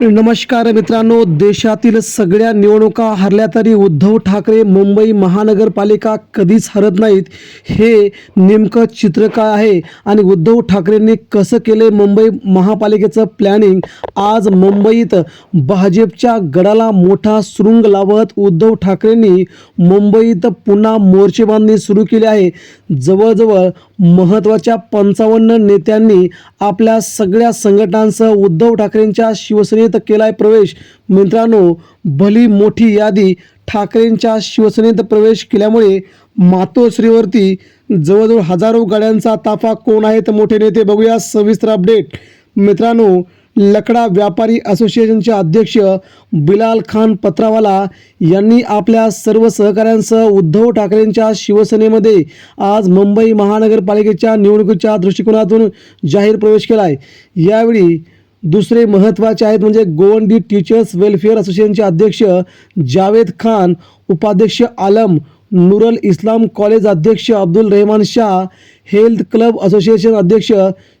नमस्कार मित्रांनो देशातील सगळ्या निवडणुका हरल्या तरी उद्धव ठाकरे मुंबई महानगरपालिका कधीच हरत नाहीत हे नेमकं चित्र काय आहे आणि उद्धव ठाकरेंनी कसं केलं मुंबई महापालिकेचं प्लॅनिंग आज मुंबईत भाजपच्या गडाला मोठा सुरुंग लावत उद्धव ठाकरेंनी मुंबईत पुन्हा मोर्चेबांधणी सुरू केली आहे. जवळजवळ महत्त्वाच्या पंचावन्न नेत्यांनी आपल्या सगळ्या संघटनांसह उद्धव ठाकरेंच्या शिवसेनेत केला आहे प्रवेश. मित्रांनो भली मोठी यादी ठाकरेंच्या शिवसेनेत प्रवेश केल्यामुळे मातोश्रीवरती जवळजवळ हजारो गाड्यांचा ताफा कोण आहेत? मोठे नेते बघूया. सविस्तर अपडेट. मित्रांनो लकडा व्यापारी असोसिएशनचे अध्यक्ष बिलाल खान पत्रावाला यांनी आपल्या सर्व सहकाऱ्यांसह उद्धव ठाकरेंच्या शिवसेनेमध्ये आज मुंबई महानगरपालिकेच्या निवडणुकीच्या दृष्टिकोनातून जाहीर प्रवेश केला आहे यावेळी दुसरे महत्त्वाचे आहेत म्हणजे गोवंडी टीचर्स वेलफेअर असोसिएशनचे अध्यक्ष जावेद खान उपाध्यक्ष आलम नुरल इस्लाम कॉलेज अध्यक्ष Abdul Rahman Shah health club association अध्यक्ष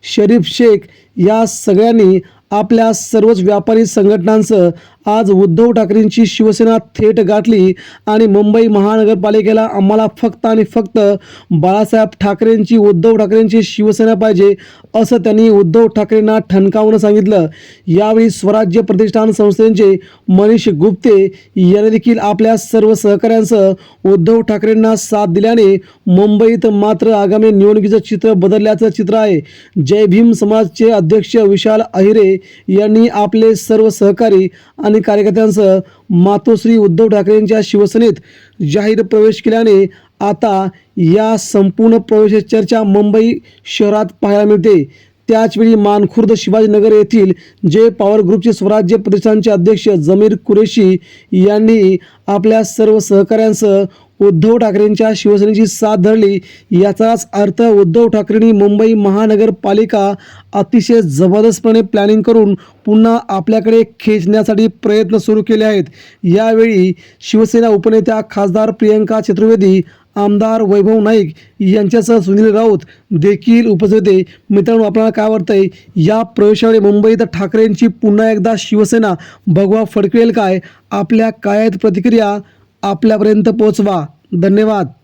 शरीफ शेख या सगळ्यांनी आपल्या सर्वच व्यापारी संघटनांसह आज उद्धव ठाकरेंची शिवसेना थेट गाठली आणि मुंबई महानगरपालिकेला आम्हाला फक्त आणि फक्त बाळासाहेब ठाकरेंची उद्धव ठाकरेंची शिवसेना पाहिजे असं त्यांनी उद्धव ठाकरेंना ठणकावून सांगितलं. यावेळी स्वराज्य प्रतिष्ठान संस्थेचे मनीष गुप्ते यांनी देखील आपल्या सर्व सहकाऱ्यांसह उद्धव ठाकरेंना साथ दिल्याने मुंबईत मात्र आगामी निवडणुकीचं चित्र बदलल्याचं चित्र आहे. जय भीम समाजचे अध्यक्ष विशाल अहिरे यांनी आपले सर्व सहकारी आणि कार्यकर्त्यांसह मातोश्री उद्धव ठाकरेंच्या शिवसेनेत जाहीर प्रवेश केल्याने आता या संपूर्ण प्रवेश चर्चा मुंबई शहरात पाहायला मिळते. त्याचवेळी मानखुर्द शिवाजीनगर येथील जे पॉवर ग्रुपचे स्वराज्य प्रतिष्ठानचे अध्यक्ष जमीर कुरेशी यांनी आपल्या सर्व सहकाऱ्यांसह उद्धव ठाकरेंच्या शिवसेनेची साथ धरली. याचाच अर्थ उद्धव ठाकरेंनी मुंबई महानगरपालिका अतिशय जबरदस्तपणे प्लॅनिंग करून पुन्हा आपल्याकडे खेचण्यासाठी प्रयत्न सुरू केले आहेत. यावेळी शिवसेना उपनेत्या खासदार प्रियंका चतुर्वेदी आमदार वैभव नाईक यांच्यासह सुनील राऊत देखील उपस्थित होते. मित्रांनो आपल्याला काय वाटतंय? या प्रवेशावेळी मुंबईत ठाकरेंची पुन्हा एकदा शिवसेना भगवा फडकवेल काय? आपल्या काय प्रतिक्रिया? आपल्यापर्यंत पोचवा धन्यवाद.